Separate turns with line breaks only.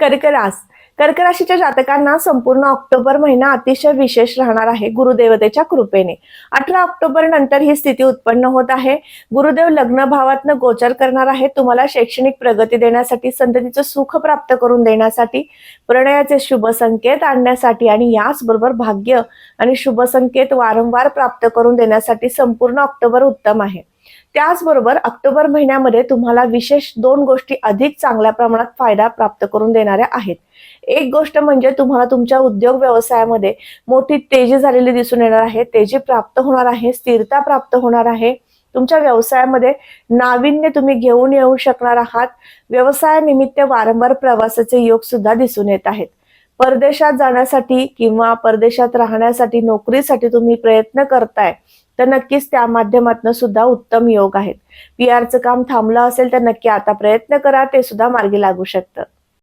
कर्करास. कर्कराशीच्या जातकांना संपूर्ण ऑक्टोबर महिना अतिशय विशेष राहणार आहे गुरुदेवतेच्या कृपेने. अठरा ऑक्टोबर नंतर ही स्थिती उत्पन्न होत आहे. गुरुदेव लग्न भावातन गोचर करणार आहे तुम्हाला शैक्षणिक प्रगती देण्यासाठी संततीचं सुख प्राप्त करून देण्यासाठी प्रणयाचे शुभ संकेत आणण्यासाठी आणि याचबरोबर भाग्य आणि शुभ संकेत वारंवार प्राप्त करून देण्यासाठी संपूर्ण ऑक्टोबर उत्तम आहे. त्याचबरोबर ऑक्टोबर महिन्यामध्ये तुम्हाला विशेष दोन गोष्टी अधिक चांगल्या प्रमाणात फायदा प्राप्त करून देणाऱ्या आहेत. एक गोष्ट म्हणजे तुम्हाला तुमच्या उद्योग व्यवसायामध्ये मोठी तेजी झालेली दिसून येणार आहे. तेजी प्राप्त होणार आहे स्थिरता प्राप्त होणार आहे. तुमच्या व्यवसायामध्ये नाविन्य तुम्ही घेऊन येऊ शकणार आहात. व्यवसायानिमित्त वारंवार प्रवासाचे योग सुद्धा दिसून येत आहेत. परदेशात जाण्यासाठी किंवा परदेशात राहण्यासाठी नोकरीसाठी तुम्ही प्रयत्न करताय तर नक्कीच त्या माध्यमातून सुद्धा उत्तम योग आहेत. पी आरचं काम थांबलं असेल तर नक्की आता प्रयत्न करा ते सुद्धा मार्गी लागू शकतं.